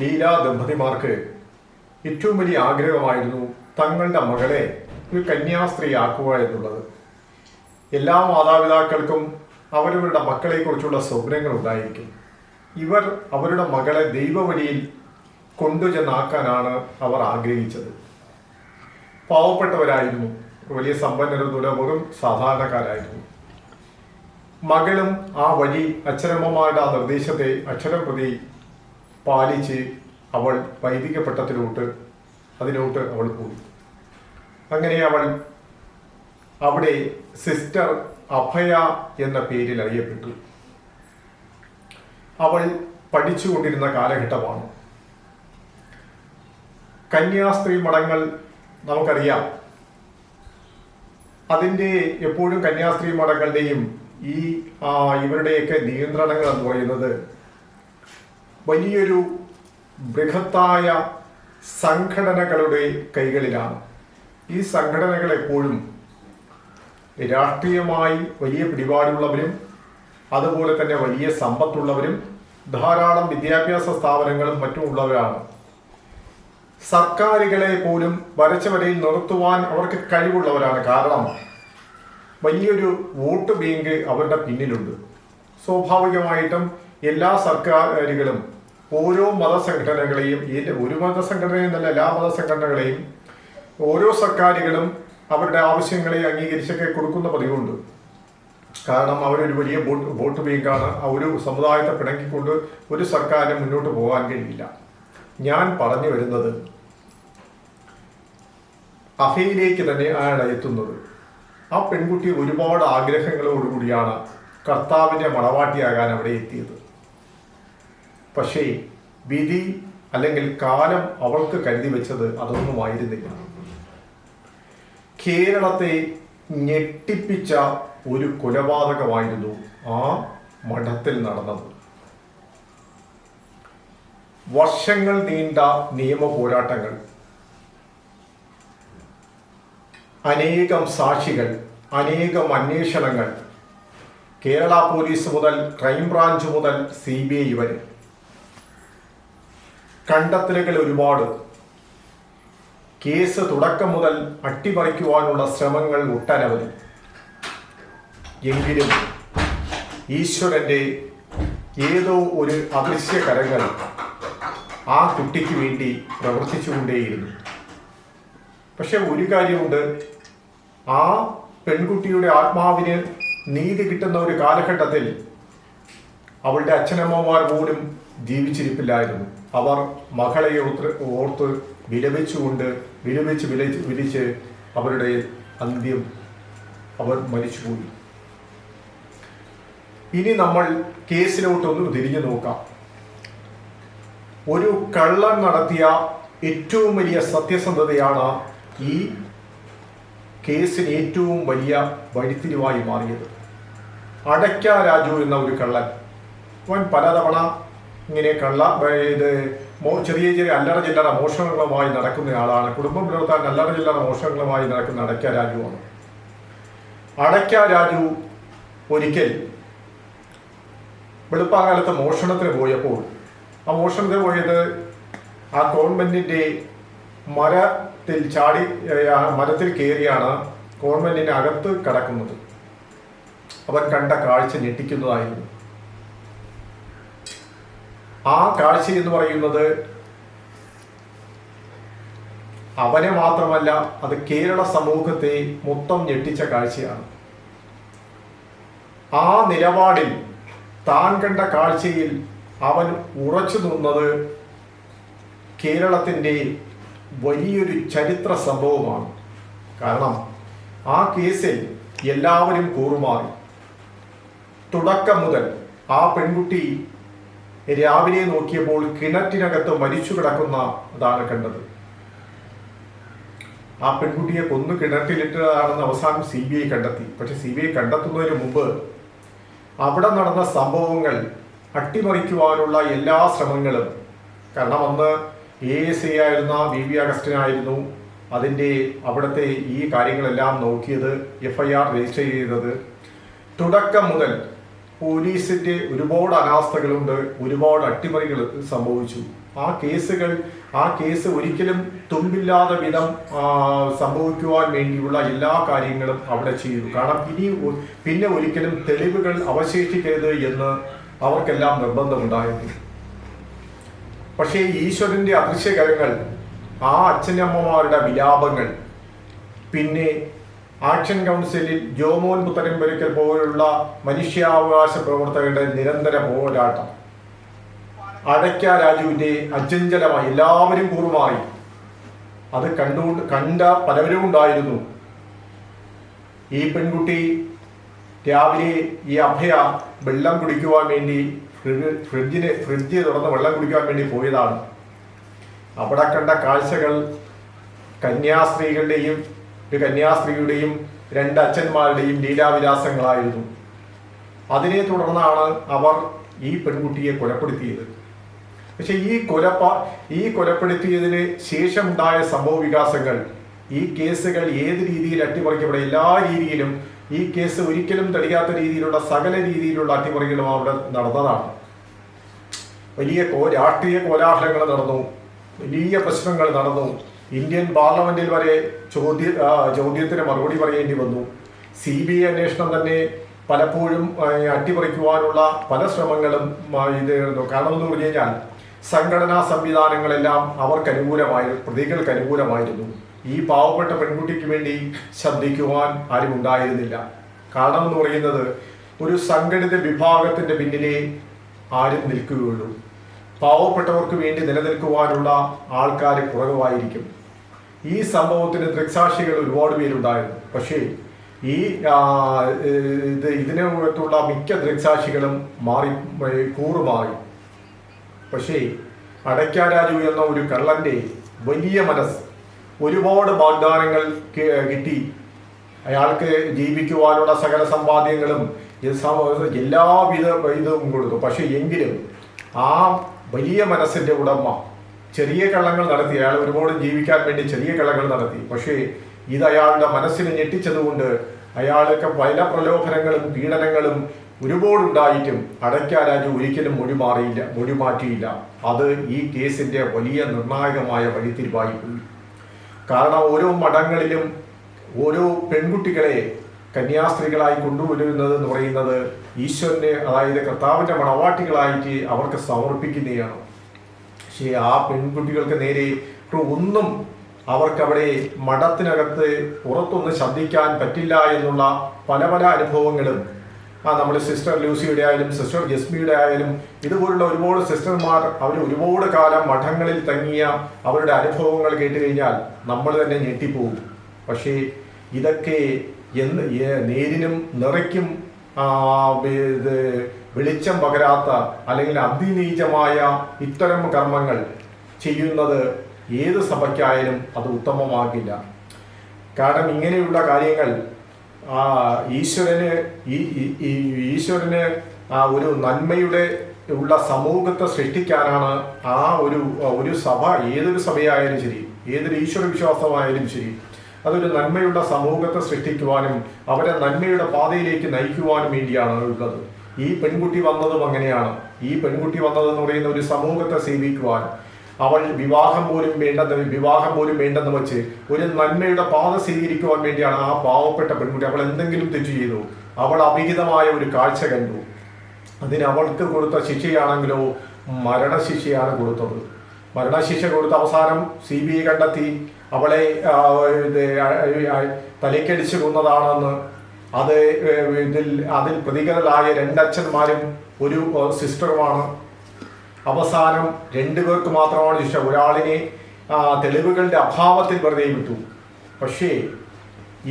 ലീല ദമ്പതിമാർക്ക് ഏറ്റവും വലിയ ആഗ്രഹമായിരുന്നു തങ്ങളുടെ മകളെ ഒരു കന്യാസ്ത്രീയാക്കുക എന്നുള്ളത്. എല്ലാ മാതാപിതാക്കൾക്കും അവരവരുടെ മക്കളെക്കുറിച്ചുള്ള സ്വപ്നങ്ങൾ ഉണ്ടായിരിക്കും. ഇവർ അവരുടെ മകളെ ദൈവവഴിയിൽ കൊണ്ടുചെന്നാക്കാനാണ് അവർ ആഗ്രഹിച്ചത്. പാവപ്പെട്ടവരായിരുന്നു. വലിയ സമ്പന്നരൊന്നുമില്ല വെറും സാധാരണക്കാരായിരുന്നു. മകളും ആ വഴി അച്ഛനമ്മമാരുടെ ആ നിർദ്ദേശത്തെ അക്ഷരം പ്രതി പാലിച്ച് അവൾ വൈദിക പട്ടത്തിലോട്ട് അതിലോട്ട് അവൾ പോയി. അങ്ങനെ അവൾ അവിടെ സിസ്റ്റർ അഭയ എന്ന പേരിൽ അറിയപ്പെട്ടു. അവൾ പഠിച്ചുകൊണ്ടിരുന്ന കാലഘട്ടമാണ്. കന്യാസ്ത്രീ മഠങ്ങൾ നമുക്കറിയാം. അതിന്റെ എപ്പോഴും കന്യാസ്ത്രീ മഠങ്ങളുടെയും ഈ ഇവരുടെയൊക്കെ നിയന്ത്രണങ്ങൾ എന്ന് പറയുന്നത് വലിയൊരു ബൃഹത്തായ സംഘടനകളുടെ കൈകളിലാണ്. ഈ സംഘടനകൾ എപ്പോഴും രാഷ്ട്രീയമായി വലിയ പിടിപാടുള്ളവരും അതുപോലെ തന്നെ വലിയ സമ്പത്തുള്ളവരും ധാരാളം വിദ്യാഭ്യാസ സ്ഥാപനങ്ങളും മറ്റും ഉള്ളവരാണ്. സർക്കാരുകളെ പോലും വരച്ചവരയിൽ നിർത്തുവാൻ അവർക്ക് കഴിവുള്ളവരാണ്. കാരണം വലിയൊരു വോട്ട് ബാങ്ക് അവരുടെ പിന്നിലുണ്ട്. സ്വാഭാവികമായിട്ടും എല്ലാ സർക്കാരുകളും ഓരോ മതസംഘടനകളെയും ഒരു മതസംഘടനയും എന്നല്ല എല്ലാ മതസംഘടനകളെയും ഓരോ സർക്കാരുകളും അവരുടെ ആവശ്യങ്ങളെ അംഗീകരിച്ചൊക്കെ കൊടുക്കുന്ന പതിവുണ്ട്. കാരണം അവരൊരു വലിയ വോട്ട് വോട്ട് ബാങ്കാണ്. ആ ഒരു സമുദായത്തെ പിണക്കിക്കൊണ്ട് ഒരു സർക്കാരിന് മുന്നോട്ട് പോകാൻ കഴിയില്ല. ഞാൻ പറഞ്ഞു വരുന്നത് അഫയിലേക്ക് തന്നെ ആണ് എത്തുന്നത്. ആ പെൺകുട്ടി ഒരുപാട് ആഗ്രഹങ്ങളോടുകൂടിയാണ് കർത്താവിന്റെ മണവാട്ടിയാകാൻ അവിടെ എത്തിയത്. പക്ഷേ വിധി അല്ലെങ്കിൽ കാലം അവൾക്ക് കരുതി വെച്ചത് അതൊന്നും ആയിരുന്നില്ല കേരളത്തെ ഞെട്ടിപ്പിച്ച ഒരു കൊലപാതകമായിരുന്നു ആ മഠത്തിൽ നടന്നത്. വർഷങ്ങൾ നീണ്ട നിയമ പോരാട്ടങ്ങൾ അനേകം സാക്ഷികൾ അനേകം അന്വേഷണങ്ങൾ കേരള പോലീസ് മുതൽ ക്രൈംബ്രാഞ്ച് മുതൽ സി ബി ഐ വരെ. കണ്ടെത്തലുകൾ ഒരുപാട്. കേസ് തുടക്കം മുതൽ അട്ടിമറിക്കുവാനുള്ള ശ്രമങ്ങൾ ഒട്ടനവധി. എങ്കിലും ഈശ്വരന്റെ ഏതോ ഒരു അദൃശ്യ കരങ്ങൾ ആ കുട്ടിക്ക് വേണ്ടി പ്രവർത്തിച്ചുകൊണ്ടേയിരുന്നു. പക്ഷെ ഒരു കാര്യമുണ്ട്. ആ പെൺകുട്ടിയുടെ ആത്മാവിന് നീതി കിട്ടുന്ന ഒരു കാലഘട്ടത്തിൽ അവളുടെ അച്ഛനമ്മമാർ പോലും ജീവിച്ചിരിപ്പില്ലായിരുന്നു. അവർ മകളെ ഓർത്ത് ഓർത്ത് വിലപിച്ചുകൊണ്ട് വിലപിച്ച് വിലച്ച് വിളിച്ച് അവരുടെ അന്ത്യം അവർ മരിച്ചുപോയി. ഇനി നമ്മൾ കേസിലോട്ടൊന്ന് തിരിഞ്ഞു നോക്കാം. ഒരു കള്ളൻ നടത്തിയ ഏറ്റവും വലിയ സത്യസന്ധതയാണ് ഈ കേസിന് ഏറ്റവും വലിയ വഴിത്തിരിവായി മാറിയത്. അടയ്ക്ക രാജു എന്ന ഒരു കള്ളൻ. അവൻ പലതവണ ഇങ്ങനെ കള്ള ഇത് ചെറിയ ചെറിയ അല്ലറ ചില്ലറ മോഷണങ്ങളുമായി നടക്കുന്ന ആളാണ്. കുടുംബം പുലർത്താൻ അല്ലറ ചില്ലറ മോഷണങ്ങളുമായി നടക്കുന്ന അടയ്ക്ക രാജുവാണ് അടയ്ക്ക രാജു ഒരിക്കൽ വെളുപ്പാകാലത്ത് മോഷണത്തിന് പോയപ്പോൾ ആ മോഷണത്തിന് പോയത് ആ ഗവൺമെന്റിന്റെ മരത്തിൽ ചാടി മരത്തിൽ കയറിയാണ് ഗവൺമെന്റിന്റെ അകത്ത് കടക്കുന്നത്. അവൻ കണ്ട കാഴ്ച ഞെട്ടിക്കുന്നതായിരുന്നു. ആ കാഴ്ച എന്ന് പറയുന്നത് അവനെ മാത്രമല്ല അത് കേരള സമൂഹത്തെ മൊത്തം ഞെട്ടിച്ച കാഴ്ചയാണ്. ആ നിലപാടിൽ താൻ കണ്ട കാഴ്ചയിൽ അവൻ ഉറച്ചു നിന്നത് കേരളത്തിന്റെ വലിയൊരു ചരിത്ര സംഭവമാണ്. കാരണം ആ കേസിൽ എല്ലാവരും കൂറുമാറി. തുടക്കം മുതൽ ആ പെൺകുട്ടി രാവിലെ നോക്കിയപ്പോൾ കിണറ്റിനകത്ത് മരിച്ചു കിടക്കുന്ന അതാണ് കണ്ടത്. ആ പെൺകുട്ടിയെ കൊന്നു കിണറ്റിലിട്ടതാണെന്ന് അവസാനം സി ബി ഐ കണ്ടെത്തി. പക്ഷെ സി ബി ഐ കണ്ടെത്തുന്നതിന് മുമ്പ് അവിടെ നടന്ന സംഭവങ്ങൾ അട്ടിമറിക്കുവാനുള്ള എല്ലാ ശ്രമങ്ങളും കാരണം അന്ന് എ എസ് ഐ ആയിരുന്ന വി വി അഗസ്റ്റിനായിരുന്നു അതിന്റെ അവിടുത്തെ ഈ കാര്യങ്ങളെല്ലാം നോക്കിയത് എഫ് ഐ ആർ രജിസ്റ്റർ ചെയ്തത്. തുടക്കം മുതൽ പോലീസിന്റെ ഒരുപാട് അനാസ്ഥകളുണ്ട് ഒരുപാട് അട്ടിമറികൾ സംഭവിച്ചു. ആ കേസുകൾ ആ കേസ് ഒരിക്കലും തുമ്പില്ലാതെ വിധം സംഭവിക്കുവാൻ വേണ്ടിയുള്ള എല്ലാ കാര്യങ്ങളും അവിടെ ചെയ്തു. കാരണം ഇനി പിന്നെ ഒരിക്കലും തെളിവുകൾ അവശേഷിക്കരുത് എന്ന് അവർക്കെല്ലാം നിർബന്ധമുണ്ടായിരുന്നു. പക്ഷേ ഈശ്വരന്റെ അദൃശ്യകരങ്ങൾ ആ അച്ഛനമ്മമാരുടെ വിലാപങ്ങൾ പിന്നെ ആക്ഷൻ കൗൺസിലിൽ ജോമോൻ പുത്തരമ്പരിക്കൽ പോലുള്ള മനുഷ്യാവകാശ പ്രവർത്തകരുടെ നിരന്തര പോരാട്ടം. അടയ്ക്ക രാജുവിന്റെ അജഞ്ചലമായി എല്ലാവരും കൂറുമായി അത് കണ്ടുകൊണ്ട് കണ്ട പലവരും ഉണ്ടായിരുന്നു. ഈ പെൺകുട്ടി രാവിലെ ഈ അഭയ വെള്ളം കുടിക്കുവാൻ വേണ്ടി ഫ്രിഡ്ജ്- ഫ്രിഡ്ജിന് ഫ്രിഡ്ജ് തുറന്ന് വെള്ളം കുടിക്കുവാൻ വേണ്ടി പോയതാണ്. അവിടെ കണ്ട കാഴ്ചകൾ കന്യാസ്ത്രീകളുടെയും ഒരു കന്യാസ്ത്രീയുടെയും രണ്ട് അച്ഛന്മാരുടെയും ലീലാവിലാസങ്ങളായിരുന്നു. അതിനെ തുടർന്നാണ് അവർ ഈ പെൺകുട്ടിയെ കൊലപ്പെടുത്തിയത്. പക്ഷെ ഈ കൊലപ്പ ഈ കൊലപ്പെടുത്തിയതിന് ശേഷമുണ്ടായ സംഭവ വികാസങ്ങൾ ഈ കേസുകൾ ഏത് രീതിയിൽ അട്ടിമറിക്കപ്പെടും എല്ലാ രീതിയിലും ഈ കേസ് ഒരിക്കലും തെളിയാത്ത രീതിയിലുള്ള സകല രീതിയിലുള്ള അട്ടിമറികളും അവിടെ നടന്നതാണ്. വലിയ കോ രാഷ്ട്രീയ കോലാഹലങ്ങൾ നടന്നു വലിയ പ്രശ്നങ്ങൾ നടന്നു. ഇന്ത്യൻ പാർലമെന്റിൽ വരെ ചോദ്യ ചോദ്യത്തിന് മറുപടി പറയേണ്ടി വന്നു. സി ബി ഐ അന്വേഷണം തന്നെ പലപ്പോഴും അട്ടിമറിക്കുവാനുള്ള പല ശ്രമങ്ങളും ഇത് കാരണം എന്ന് പറഞ്ഞു കഴിഞ്ഞാൽ സംഘടനാ സംവിധാനങ്ങളെല്ലാം അവർക്ക് അനുകൂലമായിരുന്നു പ്രതികൾക്ക് അനുകൂലമായിരുന്നു. ഈ പാവപ്പെട്ട പെൺകുട്ടിക്ക് വേണ്ടി ശ്രദ്ധിക്കുവാൻ ആരും ഉണ്ടായിരുന്നില്ല. കാരണം എന്ന് പറയുന്നത് ഒരു സംഘടിത വിഭാഗത്തിന്റെ പിന്നിലെ ആരും നിൽക്കുകയുള്ളൂ. പാവപ്പെട്ടവർക്ക് വേണ്ടി നിലനിൽക്കുവാനുള്ള ആൾക്കാർ കുറവായിരിക്കും. ഈ സംഭവത്തിന് ദൃക്സാക്ഷികൾ ഒരുപാട് പേരുണ്ടായിരുന്നു. പക്ഷേ ഈ ഇത് ഇതിനകത്തുള്ള മിക്ക ദൃക്സാക്ഷികളും മാറി കൂറുമാറി പക്ഷേ അടയ്ക്കാരാജു എന്ന ഒരു കള്ളന്റെ വലിയ മനസ്സ് ഒരുപാട് വാഗ്ദാനങ്ങൾ കിട്ടി. അയാൾക്ക് ജീവിക്കുവാനുള്ള സകല സമ്പാദ്യങ്ങളും എല്ലാവിധ ഇതും കൊടുത്തു. പക്ഷേ എങ്കിലും ആ വലിയ മനസ്സിന്റെ ഉടമ ചെറിയ കള്ളങ്ങൾ നടത്തി അയാൾ ഒരുപാട് ജീവിക്കാൻ വേണ്ടി ചെറിയ കള്ളങ്ങൾ നടത്തി. പക്ഷേ ഇത് അയാളുടെ മനസ്സിനെ ഞെട്ടിച്ചതുകൊണ്ട് അയാൾക്ക് പല പ്രലോഭനങ്ങളും പീഡനങ്ങളും ഒരുപാടുണ്ടായിട്ടും അടയ്ക്ക രാജു ഒരിക്കലും മൊഴി മാറിയില്ല മൊഴി മാറ്റിയില്ല അത് ഈ കേസിന്റെ വലിയ നിർണായകമായ വഴിത്തിരിവായി കാരണം ഓരോ മഠങ്ങളിലും ഓരോ പെൺകുട്ടികളെ കന്യാസ്ത്രീകളായി കൊണ്ടുവരുന്നത് എന്ന് പറയുന്നത് ഈശ്വരനെ അതായത് കർത്താവിന്റെ മണവാട്ടികളായിട്ട് അവർക്ക് സമർപ്പിക്കുന്നതാണ്. പക്ഷേ ആ പെൺകുട്ടികൾക്ക് നേരെ ഒന്നും അവർക്കവിടെ മഠത്തിനകത്ത് പുറത്തൊന്ന് ശബ്ദിക്കാൻ പറ്റില്ല എന്നുള്ള പല പല അനുഭവങ്ങളും. ആ നമ്മുടെ സിസ്റ്റർ ലൂസിയുടെ ആയാലും സിസ്റ്റർ ജസ്മിയുടെ ആയാലും ഇതുപോലുള്ള ഒരുപാട് സിസ്റ്റർമാർ അവർ ഒരുപാട് കാലം മഠങ്ങളിൽ തങ്ങിയ അവരുടെ അനുഭവങ്ങൾ കേട്ട് കഴിഞ്ഞാൽ നമ്മൾ തന്നെ ഞെട്ടിപ്പോകും പക്ഷേ ഇതൊക്കെ എന്ന് നേരിനും നിറയ്ക്കും വെളിച്ചം പകരാത്ത അല്ലെങ്കിൽ അതിനീചമായ ഇത്തരം കർമ്മങ്ങൾ ചെയ്യുന്നത് ഏത് സഭയ്ക്കായാലും അത് ഉത്തമമാകില്ല. കാരണം ഇങ്ങനെയുള്ള കാര്യങ്ങൾ ഈശ്വരന് ഈശ്വരന് ഒരു നന്മയുടെ ഉള്ള സമൂഹത്തെ സൃഷ്ടിക്കാനാണ് ആ ഒരു ഒരു സഭ ഏതൊരു സഭയായാലും ശരി ഏതൊരു ഈശ്വര വിശ്വാസമായാലും ശരി അതൊരു നന്മയുള്ള സമൂഹത്തെ സൃഷ്ടിക്കുവാനും അവരെ നന്മയുടെ പാതയിലേക്ക് നയിക്കുവാനും വേണ്ടിയാണ് ഉള്ളത്. ഈ പെൺകുട്ടി വന്നതും അങ്ങനെയാണ്. ഈ പെൺകുട്ടി വന്നതെന്ന് പറയുന്ന ഒരു സമൂഹത്തെ സേവിക്കുവാൻ അവൾ വിവാഹം പോലും വേണ്ടെന്ന് വിവാഹം പോലും വേണ്ടെന്ന് വെച്ച് ഒരു നന്മയുടെ പാത സ്വീകരിക്കുവാൻ വേണ്ടിയാണ് ആ പാവപ്പെട്ട പെൺകുട്ടി. അവൾ എന്തെങ്കിലും തെറ്റ് ചെയ്തു. അവൾ അവിഹിതമായ ഒരു കാഴ്ച കണ്ടു. അതിന് അവൾക്ക് കൊടുത്ത ശിക്ഷയാണെങ്കിലോ മരണശിക്ഷയാണ് കൊടുത്തത്. മരണശിക്ഷ കൊടുത്ത അവസാനം സി ബി ഐ കണ്ടെത്തി. അവളെ തലയ്ക്കടിച്ച് കൊന്നതാണെന്ന് അത് ഇതിൽ അതിൽ രണ്ട് രണ്ടച്ഛന്മാരും ഒരു സിസ്റ്ററുമാണ്. അവസാനം രണ്ടു പേർക്ക് മാത്രമാണ് ശിക്ഷ. ഒരാളിനെ തെളിവുകളുടെ അഭാവത്തിൽ വെറുതെ വിട്ടു. പക്ഷേ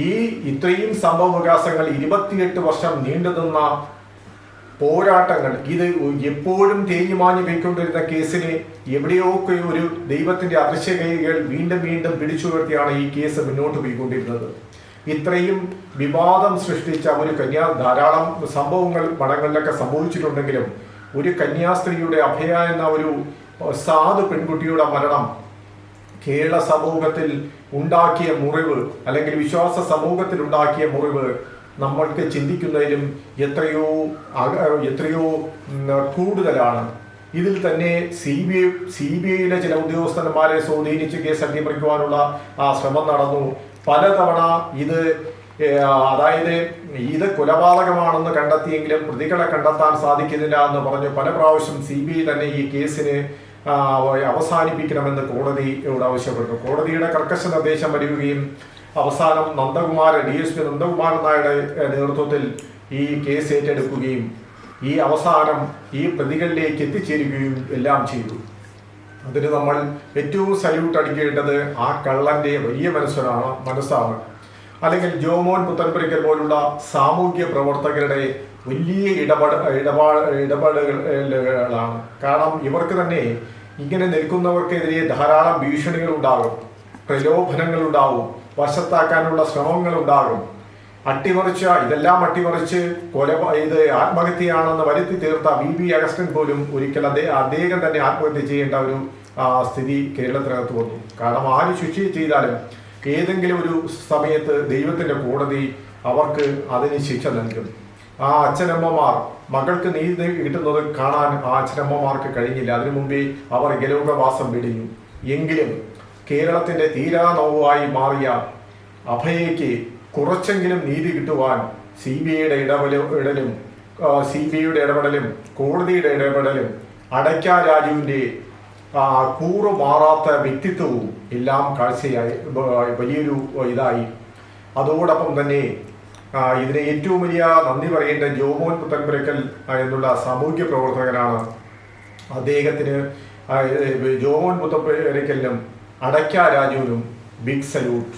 ഈ ഇത്രയും സംഭവ വികാസങ്ങൾ ഇരുപത്തിയെട്ട് വർഷം നീണ്ടുനിന്ന പോരാട്ടങ്ങൾ ഇത് എപ്പോഴും തേഞ്ഞുമാഞ്ഞു പോയിക്കൊണ്ടിരുന്ന കേസിനെ എവിടെയൊക്കെ ഒരു ദൈവത്തിന്റെ അദൃശ്യ കൈകൾ വീണ്ടും വീണ്ടും പിടിച്ചുയർത്തിയാണ് ഈ കേസ് മുന്നോട്ട് പോയിക്കൊണ്ടിരുന്നത്. ഇത്രയും വിവാദം സൃഷ്ടിച്ച ഒരു കന്യാ ധാരാളം സംഭവങ്ങൾ മഠങ്ങളിലൊക്കെ സംഭവിച്ചിട്ടുണ്ടെങ്കിലും ഒരു കന്യാസ്ത്രീയുടെ അഭയ എന്ന ഒരു സാധു പെൺകുട്ടിയുടെ മരണം കേരള സമൂഹത്തിൽ ഉണ്ടാക്കിയ മുറിവ് അല്ലെങ്കിൽ വിശ്വാസ സമൂഹത്തിൽ ഉണ്ടാക്കിയ മുറിവ് നമ്മൾക്ക് ചിന്തിക്കുന്നതിലും എത്രയോ എത്രയോ കൂടുതലാണ്. ഇതിൽ തന്നെ C B I C B ഐയിലെ ചില ഉദ്യോഗസ്ഥന്മാരെ സ്വാധീനിച്ച് കേസ് അട്ടിമറിക്കുവാനുള്ള ആ ശ്രമം നടന്നു. പലതവണ ഇത് അതായത് ഇത് കൊലപാതകമാണെന്ന് കണ്ടെത്തിയെങ്കിലും പ്രതികളെ കണ്ടെത്താൻ സാധിക്കുന്നില്ല എന്ന് പറഞ്ഞു. പല പ്രാവശ്യം സി ബി ഐ തന്നെ ഈ കേസിന് അവസാനിപ്പിക്കണമെന്ന് കോടതിയോട് ആവശ്യപ്പെട്ടു. കോടതിയുടെ കർക്കശ നിർദ്ദേശം വരികയും അവസാനം Nandakumar D S P Nandakumar നായരുടെ നേതൃത്വത്തിൽ ഈ കേസ് ഏറ്റെടുക്കുകയും ഈ അവസാനം ഈ പ്രതികളിലേക്ക് എത്തിച്ചേരുകയും എല്ലാം ചെയ്തു. അതിന് നമ്മൾ ഏറ്റവും സല്യൂട്ട് അടിക്കേണ്ടത് ആ കള്ളന്റെ വലിയ മനസ്സനാണ് മനസ്സാണ്. അല്ലെങ്കിൽ ജോമോൻ പുത്തൻപുരയ്ക്കൽ പോലുള്ള സാമൂഹ്യ പ്രവർത്തകരുടെ വലിയ ഇടപെട ഇടപാ ഇടപെടലുകളാണ് കാരണം ഇവർക്ക് തന്നെ ഇങ്ങനെ നിൽക്കുന്നവർക്കെതിരെ ധാരാളം ഭീഷണികൾ ഉണ്ടാകും പ്രലോഭനങ്ങൾ ഉണ്ടാവും വശത്താക്കാനുള്ള ശ്രമങ്ങൾ ഉണ്ടാകും അട്ടിമറിച്ച ഇതെല്ലാം അട്ടിമറിച്ച് കൊല ഇത് ആത്മഹത്യയാണെന്ന് വരുത്തി തീർത്ത വി ബി അഗസ്റ്റിൻ പോലും ഒരിക്കൽ അദ്ദേഹം അദ്ദേഹം തന്നെ ആത്മഹത്യ ചെയ്യേണ്ട ഒരു സ്ഥിതി കേരളത്തിനകത്ത് വന്നു. കാരണം ആര് ശുചി ചെയ്താലും ഏതെങ്കിലും ഒരു സമയത്ത് ദൈവത്തിന്റെ കോടതി അവർക്ക് അതിന് ശിക്ഷ നൽകും. ആ അച്ഛനമ്മമാർ മകൾക്ക് നീതി കിട്ടുന്നത് കാണാൻ ആ അച്ഛനമ്മമാർക്ക് കഴിഞ്ഞില്ല. അതിനു മുമ്പേ അവർ ഗലോകവാസം വെടിഞ്ഞു. എങ്കിലും കേരളത്തിന്റെ തീരാ നോവായി മാറിയ അഭയയ്ക്ക് കുറച്ചെങ്കിലും നീതി കിട്ടുവാൻ സി ബി ഐയുടെ ഇടപെടലും ഇടലും സി ബി ഐയുടെ ഇടപെടലും കോടതിയുടെ ഇടപെടലും അടയ്ക്ക രാജുവിന്റെ കൂറു മാറാത്ത വ്യക്തിത്വവും എല്ലാം കാഴ്ചയായി വലിയൊരു ഇതായി. അതോടൊപ്പം തന്നെ ഇതിന് ഏറ്റവും വലിയ നന്ദി പറയേണ്ട ജോമോൻ പുത്തൻപുരക്കൽ എന്നുള്ള സാമൂഹ്യ പ്രവർത്തകനാണ്. അദ്ദേഹത്തിന് ജോമോൻ പുത്തൻപുരക്കലിനും അടയ്ക്ക രാജുവിനും ബിഗ് സല്യൂട്ട്.